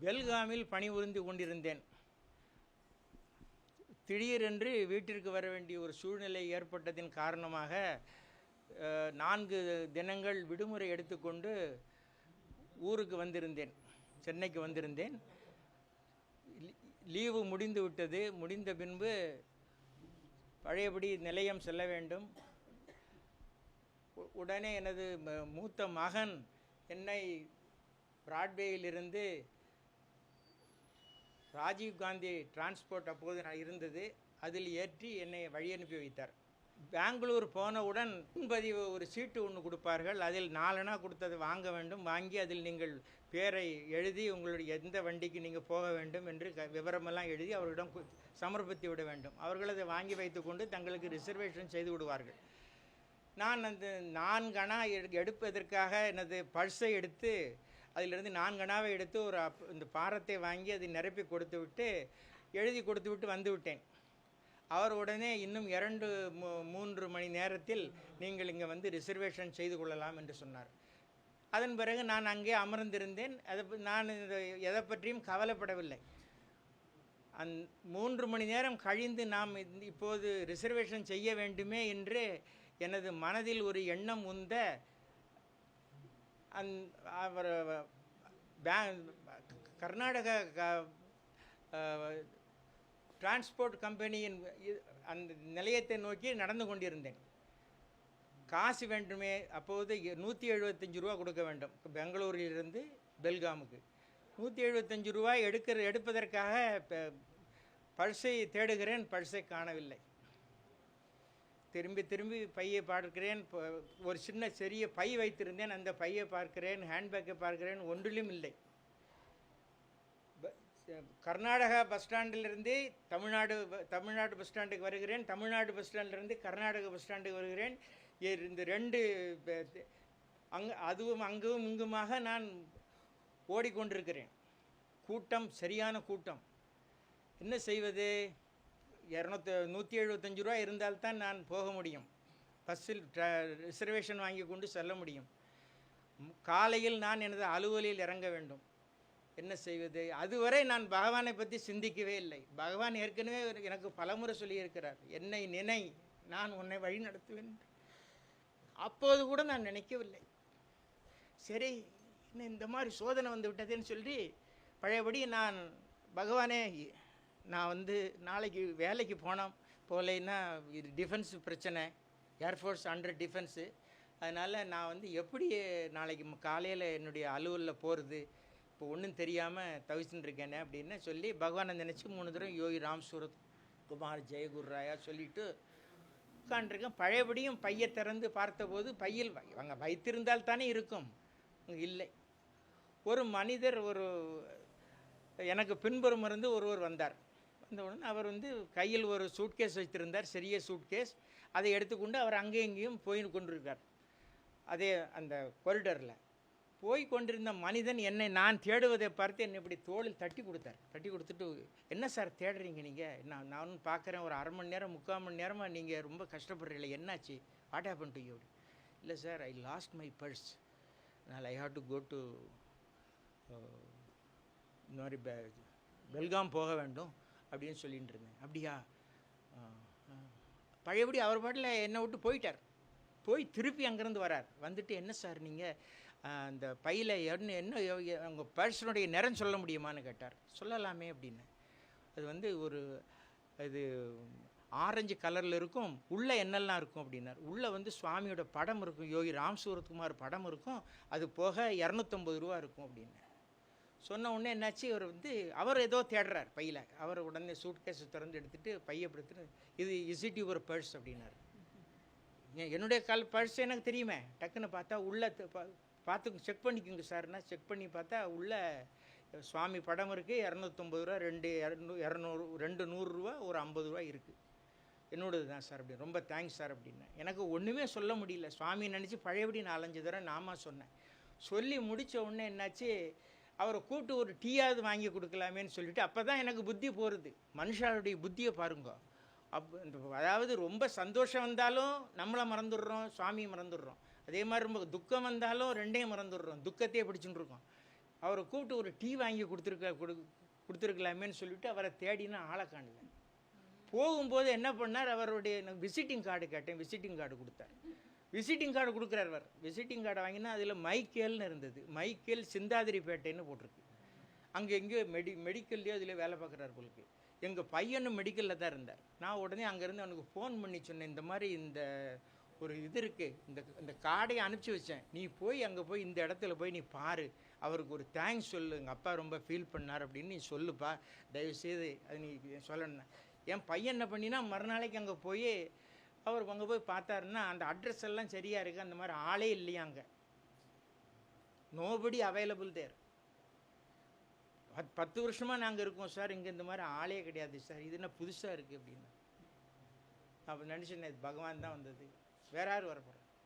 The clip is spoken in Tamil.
பெல்காமில் பணிபுரிந்து கொண்டிருந்தேன். திடீரென்று வீட்டிற்கு வர வேண்டிய ஒரு சூழ்நிலை ஏற்பட்டதின் காரணமாக நான்கு தினங்கள் விடுமுறை எடுத்துக்கொண்டு ஊருக்கு வந்திருந்தேன் சென்னைக்கு வந்திருந்தேன். லீவு முடிந்து விட்டது. முடிந்த பின்பு பழையபடி நிலையம் செல்ல வேண்டும். உடனே எனது ம- மூத்த மகன் என்னை பிராட்வேயிலிருந்து ராஜீவ் காந்தி டிரான்ஸ்போர்ட் அப்போது நான் இருந்தது அதில் ஏற்றி என்னை வழி அனுப்பி வைத்தார். பெங்களூர் போனவுடன் முன்பதிவு ஒரு சீட்டு ஒன்று கொடுப்பார்கள் அதில் நாலனா கொடுத்தது வாங்க வேண்டும் வாங்கி அதில் நீங்கள் பேரை எழுதி உங்களுடைய எந்த வண்டிக்கு நீங்கள் போக வேண்டும் என்று க விவரமெல்லாம் எழுதி அவர்களிடம் சமர்ப்பித்து விட வேண்டும். அவர்கள் அதை வாங்கி வைத்துக்கொண்டு தங்களுக்கு ரிசர்வேஷன் செய்து விடுவார்கள். நான் அந்த நான்கணா எடு- எடுப்பதற்காக எனது பல்ஸை எடுத்து அதிலிருந்து நான்கணாவை எடுத்து ஒரு இந்த பாரத்தை வாங்கி அதை நிரப்பி கொடுத்து விட்டு எழுதி கொடுத்து விட்டு வந்து விட்டேன். அவர் உடனே இன்னும் இரண்டு மூ- மூன்று மணி நேரத்தில் நீங்கள் இங்கே வந்து ரிசர்வேஷன் செய்து கொள்ளலாம் என்று சொன்னார். அதன் பிறகு நான் அங்கே அமர்ந்திருந்தேன். அதை நான் இதை எதை பற்றியும் கவலைப்படவில்லை. அந் மூன்று மணி நேரம் கழிந்து நாம் இப்போது ரிசர்வேஷன் செய்ய வேண்டுமே என்று எனது மனதில் ஒரு எண்ணம் உந்த அந் அவர் பே கர்நாடக க- டிரான்ஸ்போர்ட் கம்பெனியின் அந்த நிலையத்தை நோக்கி நடந்து கொண்டிருந்தேன். காசு வேண்டுமே அப்போது நூற்றி எழுபத்தஞ்சு ரூபா கொடுக்க வேண்டும். பெங்களூரிலிருந்து பெல்காமுக்கு. நூற்றி எழுபத்தஞ்சு ரூபாய் எடுக்கிற எடுப்பதற்காக ப- தேடுகிறேன். பர்ஸை காணவில்லை. திரும்பி திரும்பி பையை பார்க்கிறேன். ஒரு சின்ன சிறிய பை வைத்திருந்தேன். அந்த பையை பார்க்கிறேன். ஹேண்ட்பேக்கை பார்க்கிறேன். ஒன்றிலும் இல்லை. கர்நாடகா பஸ் ஸ்டாண்டிலிருந்து தமிழ்நாடு தமிழ்நாடு பஸ் ஸ்டாண்டுக்கு வருகிறேன். தமிழ்நாடு பஸ் ஸ்டாண்டிலிருந்து கர்நாடக பஸ் ஸ்டாண்டுக்கு வருகிறேன். இந்த ரெண்டு ப- அதுவும் அங்கும் இங்குமாக நான் ஓடிக்கொண்டிருக்கிறேன். கூட்டம் சரியான கூட்டம். என்ன செய்வது? இரநூத்தி நூற்றி எழுபத்தஞ்சு ரூபா இருந்தால்தான் நான் போக முடியும். பஸ்ஸில் ரிசர்வேஷன் வாங்கி கொண்டு செல்ல முடியும். காலையில் நான் எனது அலுவலில் இறங்க வேண்டும். என்ன செய்வது? அதுவரை நான் பகவானை பற்றி சிந்திக்கவே இல்லை. பகவான் ஏற்கனவே எனக்கு பலமுறை சொல்லியிருக்கிறார். என்னை நினை நான் உன்னை வழி நடத்துவேன் அப்போது கூட நான் நினைக்கவில்லை. சரி இந்த மாதிரி சோதனை வந்து விட்டதுன்னு சொல்லி பழையபடி நான் பகவானே நான் வந்து நாளைக்கு வேலைக்கு போனோம் போகலைன்னா இது டிஃபென்ஸ் பிரச்சனை. ஏர்ஃபோர்ஸ் அண்டர் டிஃபென்ஸு அதனால் நான் வந்து எப்படி நாளைக்கு காலையில் என்னுடைய அலுவலில் போகிறது இப்போ ஒன்றும் தெரியாமல் தவிச்சுட்டு இருக்கேனே அப்படின்னு சொல்லி பகவானை நினச்சி மூணு தடவை யோகி ராம் சூரத் குமார் ஜெயகுரு ராயா சொல்லிட்டு உட்காண்டிருக்கேன் பழையபடியும் பையை திறந்து பார்த்தபோது பையில் வை- அவங்க வைத்திருந்தால் தானே இருக்கும். இல்லை. ஒரு மனிதர் ஒரு எனக்கு பின்புறம் இருந்து ஒருவர் வந்தார். உடனே அவர் வந்து கையில் ஒரு சூட்கேஸ் வைத்திருந்தார் சிறிய சூட்கேஸ். அதை எடுத்துக்கொண்டு அவர் அங்கேயும் இங்கேயும் போய் கொண்டிருக்கார். அதே அந்த கொரிடரில் போய் கொண்டிருந்த மனிதன் என்னை நான் தேடுவதை பார்த்து என்னை இப்படி தோளில் தட்டி கொடுத்தார். தட்டி கொடுத்துட்டு என்ன சார் தேடுறீங்க நீங்கள் நான் நானும் பார்க்குறேன் ஒரு அரை மணி நேரம் முக்கால் மணி நேரமாக நீங்கள் ரொம்ப கஷ்டப்படுறீங்களே என்னாச்சு? வாட் ஹேப்பன் டு யூ இல்லை sir I lost my purse அதனால் I have to go to இந்த மாதிரி பெ பெல்காம் போக வேண்டும். அப்படின்னு சொல்லிட்டு இருந்தேன். அப்படியா? பழையபடி அவர் பாட்டில் என்னை விட்டு போயிட்டார். போய் திருப்பி அங்கேருந்து வரார். வந்துட்டு என்ன சார் நீங்கள் அந்த பையில் என்ன என்ன உங்கள் பர்சனுடைய நிறம் சொல்ல முடியுமான்னு கேட்டார். சொல்லலாமே அப்படின்னு. அது வந்து ஒரு இது ஆரஞ்சு கலரில் இருக்கும் உள்ளே என்னெல்லாம் இருக்கும் அப்படின்னார். உள்ளே வந்து சுவாமியோட படம் இருக்கும் யோகி ராம் சூரத்குமார் படம் இருக்கும் அது போக இரநூத்தம்பது ரூபா இருக்கும் அப்படின்னு சொன்ன உடனே என்னாச்சு? இவர் வந்து அவர் ஏதோ தேடுறார் பையில். அவர் உடனே சூட்கேஸை திறந்து எடுத்துகிட்டு பையை எடுத்துட்டு இது இசிட் யுவர் பர்ஸ் அப்படின்னாரு. ஏன் என்னுடைய கால் பர்ஸ் எனக்கு தெரியுமே. டக்குன்னு பார்த்தா உள்ளே பா- பார்த்து செக் பண்ணிக்கோங்க சார்னா செக் பண்ணி பார்த்தா உள்ளே சுவாமி படம் இருக்குது இரநூத்தொம்பது ரூபா ரெண்டு இரநூ இரநூறு ரெண்டு நூறுரூவா ஒரு ஐம்பது ரூபா இருக்குது என்னோடது தான் சார் அப்படி. ரொம்ப தேங்க்ஸ் சார் அப்படின்னா. எனக்கு ஒன்றுமே சொல்ல முடியல. சுவாமி நினச்சி பழையபடி நாலஞ்சு தடவை நாம சொன்னேன். சொல்லி முடித்த உடனே என்னாச்சு? அவரை கூப்பிட்டு ஒரு டீயாவது வாங்கி கொடுக்கலாமேன்னு சொல்லிட்டு அப்போ தான் எனக்கு புத்தி போகிறது மனுஷாளுடைய புத்தியை பாருங்க. அப் இந்த அதாவது ரொம்ப சந்தோஷம் வந்தாலும் நம்மளை மறந்துடுறோம் சுவாமியை மறந்துடுறோம். அதே மாதிரி ரொம்ப துக்கம் வந்தாலும் ரெண்டையும் மறந்துடுறோம். துக்கத்தையே பிடிச்சுட்டு இருக்கோம். அவரை கூப்பிட்டு ஒரு டீ வாங்கி கொடுத்துருக்க கொடு கொடுத்துருக்கலாமேன்னு சொல்லிட்டு அவரை தேடினா ஆளை காணல போகும்போது என்ன பண்ணார்? அவருடைய விசிட்டிங் கார்டு கேட்டேன். விசிட்டிங் கார்டு கொடுத்தார். விசிட்டிங் கார்டு கொடுக்குறார் அவர் விசிட்டிங் கார்டு வாங்கினா அதில் மைக்கேல்னு இருந்தது. மைக்கேல் சிந்தாதிரிப்பேட்டைன்னு போட்டிருக்கு. அங்கே எங்கேயோ மெடி மெடிக்கல்லையோ அதில் வேலை பார்க்குறாரு போலுக்கு எங்கள் பையனும் மெடிக்கலில் தான் இருந்தார். நான் உடனே அங்கேருந்து அவனுக்கு ஃபோன் பண்ணி சொன்னேன் இந்த மாதிரி இந்த ஒரு இது இருக்குது இந்த இந்த கார்டையை அனுப்பிச்சி வச்சேன். நீ போய் அங்கே போய் இந்த இடத்துல போய் நீ பாரு. அவருக்கு ஒரு தேங்க்ஸ் சொல்லு. எங்கள் அப்பா ரொம்ப ஃபீல் பண்ணார் அப்படின்னு நீ சொல்லுப்பா. தயவுசெய்து அது நீ சொல்லணும். என் பையன் என்ன பண்ணினா மறுநாளைக்கு அங்கே போய் அவர் அங்கே போய் பார்த்தாருன்னா அந்த அட்ரஸ் எல்லாம் சரியாக இருக்குது அந்த மாதிரி ஆளே இல்லையா அங்கே? நோபடி அவைலபிள் தேர் பத் பத்து வருஷமாக நாங்கள் இருக்கோம் சார். இங்கே இந்த மாதிரி ஆளே கிடையாது சார். இது என்ன புதுசாக இருக்குது அப்படின்னு. அப்போ நினச்சேன் பகவான் தான் வந்தது. வேற யார் வரப்போகிறோம்